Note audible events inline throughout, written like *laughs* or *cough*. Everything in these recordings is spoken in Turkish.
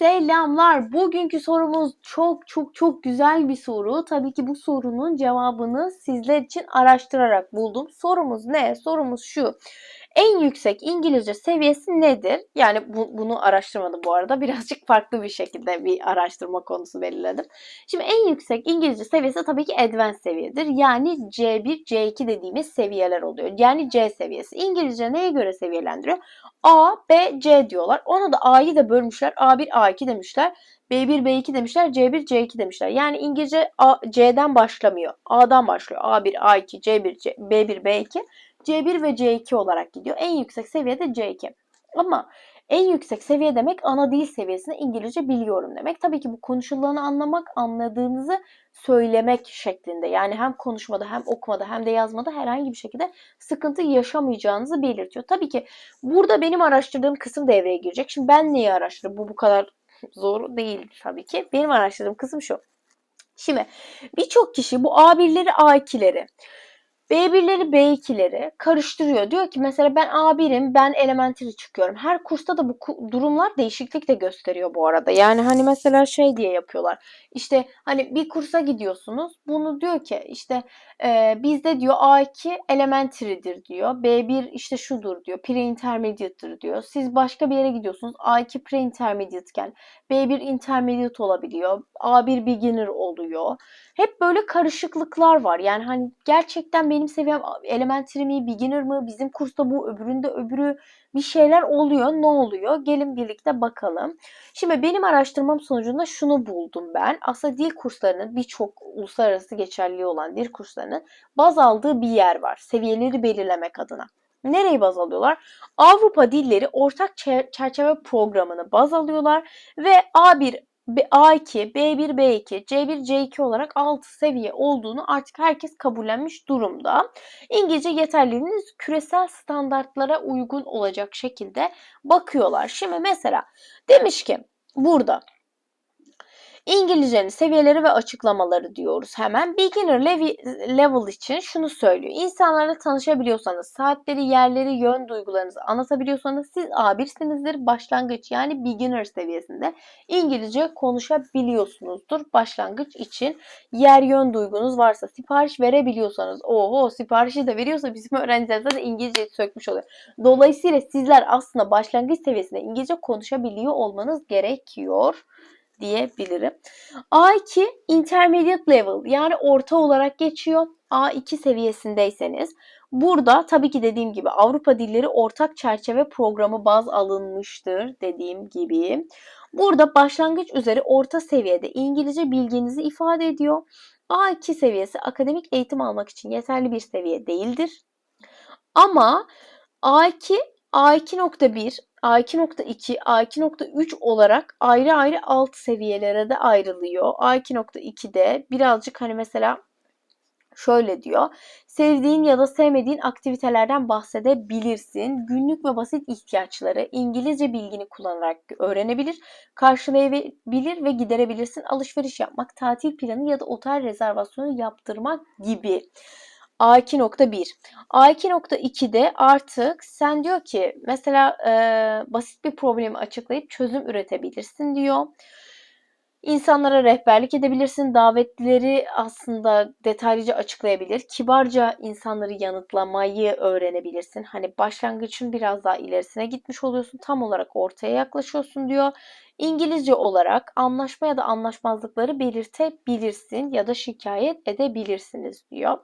Selamlar. Bugünkü sorumuz çok çok çok güzel bir soru. Tabii ki bu sorunun cevabını sizler için araştırarak buldum. Sorumuz ne? Sorumuz şu. En yüksek İngilizce seviyesi nedir? Yani bu, bunu araştırmadım bu arada. *laughs* Birazcık farklı bir şekilde bir araştırma konusu belirledim. Şimdi en yüksek İngilizce seviyesi tabii ki advanced seviyedir. Yani C1, C2 dediğimiz seviyeler oluyor. Yani C seviyesi. İngilizce neye göre seviyelendiriyor? A, B, C diyorlar. Ona da A'yı da bölmüşler. A1, A2 demişler. B1, B2 demişler. C1, C2 demişler. Yani İngilizce A, C'den başlamıyor. A'dan başlıyor. A1, A2, C1, C, B1, B2. C1 ve C2 olarak gidiyor. En yüksek seviyede C2. Ama en yüksek seviye demek ana dil seviyesinde İngilizce biliyorum demek. Tabii ki bu konuşulanı anlamak, anladığınızı söylemek şeklinde. Yani hem konuşmada hem okumada hem de yazmada herhangi bir şekilde sıkıntı yaşamayacağınızı belirtiyor. Tabii ki burada benim araştırdığım kısım devreye girecek. Şimdi ben neyi araştırdım? Bu bu kadar zor değil tabii ki. Benim araştırdığım kısım şu. Şimdi birçok kişi bu A1'leri A2'leri B1'leri B2'leri karıştırıyor. Diyor ki mesela ben A1'im ben elementary çıkıyorum. Her kursta da bu durumlar değişiklik de gösteriyor bu arada. Yani hani mesela şey diye yapıyorlar. İşte hani bir kursa gidiyorsunuz. Bunu diyor ki işte e, bizde diyor A2 elementary'dir diyor. B1 işte şudur diyor. Pre-intermediate'dir diyor. Siz başka bir yere gidiyorsunuz. A2 pre-intermediate iken B1 intermediate olabiliyor. A1 beginner oluyor. Hep böyle karışıklıklar var. Yani hani gerçekten benim seviyem elementary mi, beginner mı, bizim kursta bu, öbüründe öbürü bir şeyler oluyor. Ne oluyor? Gelin birlikte bakalım. Şimdi benim araştırmam sonucunda şunu buldum ben. Aslında dil kurslarının birçok uluslararası geçerli olan dil kurslarının baz aldığı bir yer var. Seviyeleri belirlemek adına. Nereyi baz alıyorlar? Avrupa Dilleri Ortak Çerçeve Programı'nı baz alıyorlar ve A1 A2, B1, B2, C1, C2 olarak 6 seviye olduğunu artık herkes kabullenmiş durumda. İngilizce yeterliliğiniz küresel standartlara uygun olacak şekilde bakıyorlar. Şimdi mesela demiş ki burada İngilizcenin seviyeleri ve açıklamaları diyoruz hemen. Beginner level için şunu söylüyor. İnsanlarla tanışabiliyorsanız, saatleri, yerleri, yön duygularınızı anlatabiliyorsanız siz A1'sinizdir. Başlangıç yani beginner seviyesinde İngilizce konuşabiliyorsunuzdur. Başlangıç için yer yön duygunuz varsa, sipariş verebiliyorsanız, oho siparişi de veriyorsa bizim öğrencilerimiz de İngilizceyi sökmüş oluyor. Dolayısıyla sizler aslında başlangıç seviyesinde İngilizce konuşabiliyor olmanız gerekiyor diyebilirim. A2 intermediate level yani orta olarak geçiyor. A2 seviyesindeyseniz burada tabii ki dediğim gibi Avrupa Dilleri Ortak Çerçeve Programı baz alınmıştır dediğim gibi. Burada başlangıç üzere orta seviyede İngilizce bilginizi ifade ediyor. A2 seviyesi akademik eğitim almak için yeterli bir seviye değildir. Ama A2 A2.1, A2.2, A2.3 olarak ayrı ayrı alt seviyelere de ayrılıyor. A2.2'de birazcık hani mesela şöyle diyor. Sevdiğin ya da sevmediğin aktivitelerden bahsedebilirsin. Günlük ve basit ihtiyaçları İngilizce bilgini kullanarak öğrenebilir, karşılayabilir ve giderebilirsin. Alışveriş yapmak, tatil planı ya da otel rezervasyonu yaptırmak gibi. A2.1. A2.2'de artık sen diyor ki mesela e, basit bir problemi açıklayıp çözüm üretebilirsin diyor. İnsanlara rehberlik edebilirsin. Davetlileri aslında detaylıca açıklayabilir. Kibarca insanları yanıtlamayı öğrenebilirsin. Hani başlangıçın biraz daha ilerisine gitmiş oluyorsun. Tam olarak ortaya yaklaşıyorsun diyor. İngilizce olarak anlaşma ya da anlaşmazlıkları belirtebilirsin ya da şikayet edebilirsiniz diyor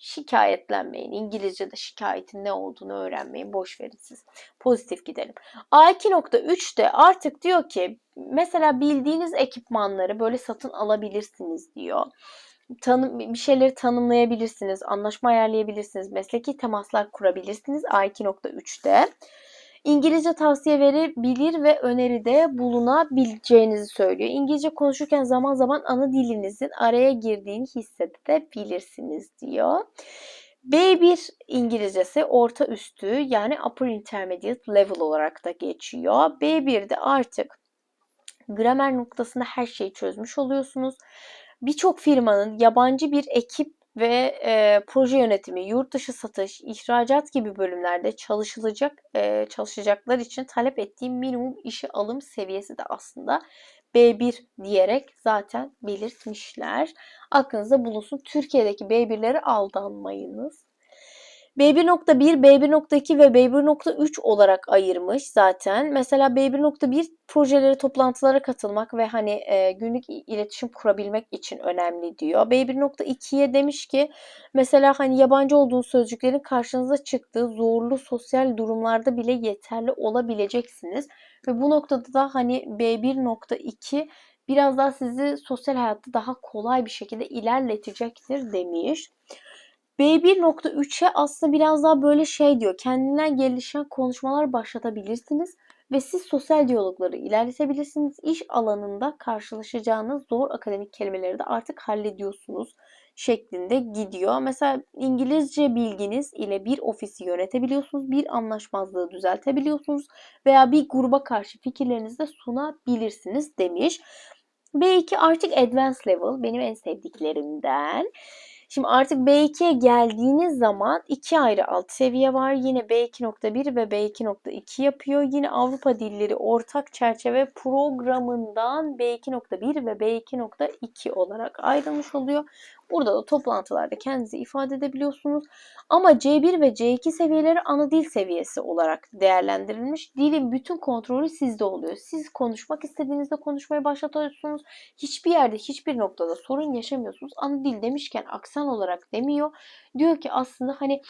şikayetlenmeyin. İngilizce'de şikayetin ne olduğunu öğrenmeyin. Boş verin siz. Pozitif gidelim. A2.3'te artık diyor ki mesela bildiğiniz ekipmanları böyle satın alabilirsiniz diyor. Tanım, bir şeyleri tanımlayabilirsiniz, anlaşma ayarlayabilirsiniz, mesleki temaslar kurabilirsiniz A2.3'te. İngilizce tavsiye verebilir ve öneride bulunabileceğinizi söylüyor. İngilizce konuşurken zaman zaman ana dilinizin araya girdiğini hissedebilirsiniz diyor. B1 İngilizcesi orta üstü yani upper intermediate level olarak da geçiyor. B1'de artık gramer noktasında her şeyi çözmüş oluyorsunuz. Birçok firmanın yabancı bir ekip ve e, proje yönetimi, yurt dışı satış, ihracat gibi bölümlerde çalışılacak e, çalışacaklar için talep ettiğim minimum işe alım seviyesi de aslında B1 diyerek zaten belirtmişler. Aklınızda bulunsun. Türkiye'deki B1'lere aldanmayınız. B1.1, B1.2 ve B1.3 olarak ayırmış zaten. Mesela B1.1 projelere, toplantılara katılmak ve hani e, günlük iletişim kurabilmek için önemli diyor. B1.2'ye demiş ki mesela hani yabancı olduğunuz sözcüklerin karşınıza çıktığı zorlu sosyal durumlarda bile yeterli olabileceksiniz. Ve bu noktada da hani B1.2 biraz daha sizi sosyal hayatta daha kolay bir şekilde ilerletecektir demiş. B1.3'e aslında biraz daha böyle şey diyor. Kendinden gelişen konuşmalar başlatabilirsiniz ve siz sosyal diyalogları ilerletebilirsiniz. İş alanında karşılaşacağınız zor akademik kelimeleri de artık hallediyorsunuz şeklinde gidiyor. Mesela İngilizce bilginiz ile bir ofisi yönetebiliyorsunuz, bir anlaşmazlığı düzeltebiliyorsunuz veya bir gruba karşı fikirlerinizi de sunabilirsiniz demiş. B2 artık advanced level benim en sevdiklerimden. Şimdi artık B2'ye geldiğiniz zaman iki ayrı alt seviye var. Yine B2.1 ve B2.2 yapıyor. Yine Avrupa Dilleri Ortak Çerçeve Programı'ndan B2.1 ve B2.2 olarak ayrılmış oluyor. Burada da toplantılarda kendinizi ifade edebiliyorsunuz. Ama C1 ve C2 seviyeleri ana dil seviyesi olarak değerlendirilmiş. Dilin bütün kontrolü sizde oluyor. Siz konuşmak istediğinizde konuşmaya başlatıyorsunuz. Hiçbir yerde, hiçbir noktada sorun yaşamıyorsunuz. Ana dil demişken aksan olarak demiyor. Diyor ki aslında hani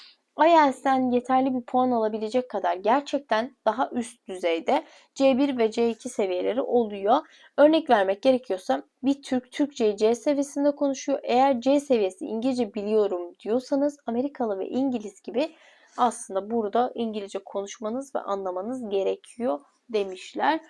IELTS'ten yeterli bir puan alabilecek kadar gerçekten daha üst düzeyde C1 ve C2 seviyeleri oluyor. Örnek vermek gerekiyorsa bir Türk Türkçeyi C seviyesinde konuşuyor. Eğer C seviyesi İngilizce biliyorum diyorsanız Amerikalı ve İngiliz gibi aslında burada İngilizce konuşmanız ve anlamanız gerekiyor demişler.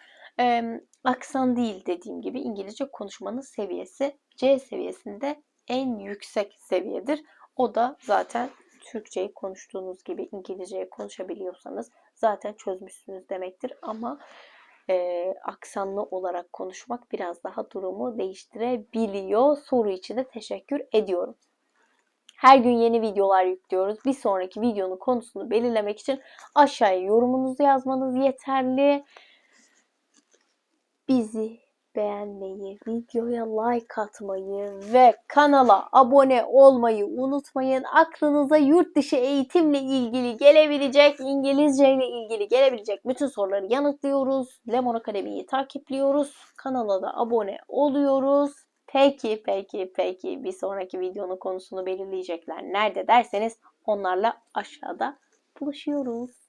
Ee, aksan değil dediğim gibi İngilizce konuşmanın seviyesi C seviyesinde en yüksek seviyedir. O da zaten Türkçeyi konuştuğunuz gibi İngilizceyi konuşabiliyorsanız zaten çözmüşsünüz demektir. Ama e, aksanlı olarak konuşmak biraz daha durumu değiştirebiliyor. Soru için de teşekkür ediyorum. Her gün yeni videolar yüklüyoruz. Bir sonraki videonun konusunu belirlemek için aşağıya yorumunuzu yazmanız yeterli. Bizi beğenmeyi, videoya like atmayı ve kanala abone olmayı unutmayın. Aklınıza yurt dışı eğitimle ilgili gelebilecek, İngilizce ile ilgili gelebilecek bütün soruları yanıtlıyoruz. Lemon Akademi'yi takipliyoruz. Kanala da abone oluyoruz. Peki, peki, peki. Bir sonraki videonun konusunu belirleyecekler. Nerede derseniz onlarla aşağıda buluşuyoruz.